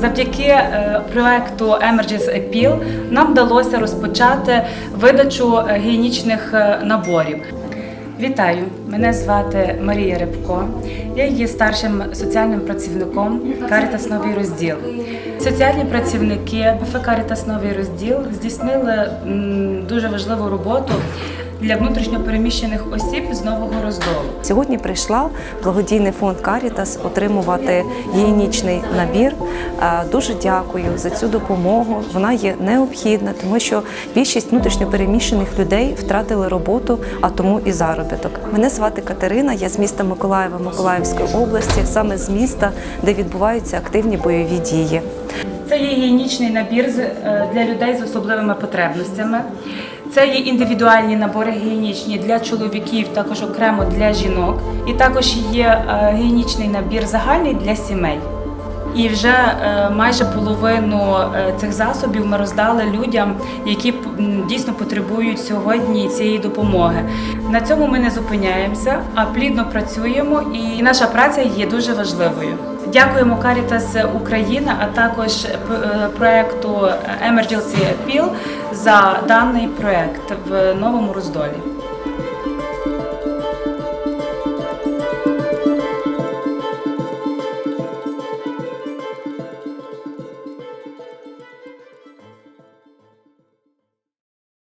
Завдяки е, проекту Emergency Appeal нам вдалося розпочати видачу е, гігієнічних е, наборів. Вітаю! Мене звати Марія Рибко. Я є старшим соціальним працівником Карітас Новий розділ. Соціальні працівники БФ Карітас Новий розділ здійснили дуже важливу роботу для внутрішньопереміщених осіб з нового роздолу. Сьогодні прийшла благодійний фонд Карітас отримувати гігієнічний набір. Е, Дуже дякую за цю допомогу. Вона є необхідна, тому що більшість внутрішньопереміщених людей втратили роботу, а тому і заробіток. Мене звати Катерина. Я з міста Миколаєва, Миколаївської області, саме з міста, де відбуваються активні бойові дії. Це є гігієнічний набір е, для людей з особливими потребностями. Це є індивідуальні набори гігієнічні для чоловіків, також окремо для жінок. І також є е, гігієнічний набір загальний для сімей. І вже е, майже половину е, цих засобів ми роздали людям, які дійсно потребують сьогодні цієї допомоги. На цьому ми не зупиняємося, а плідно працюємо, і наша праця є дуже важливою. Дякуємо Caritas Україна, а також е, проекту Emergency Appeal за даний проект в новому роздолі.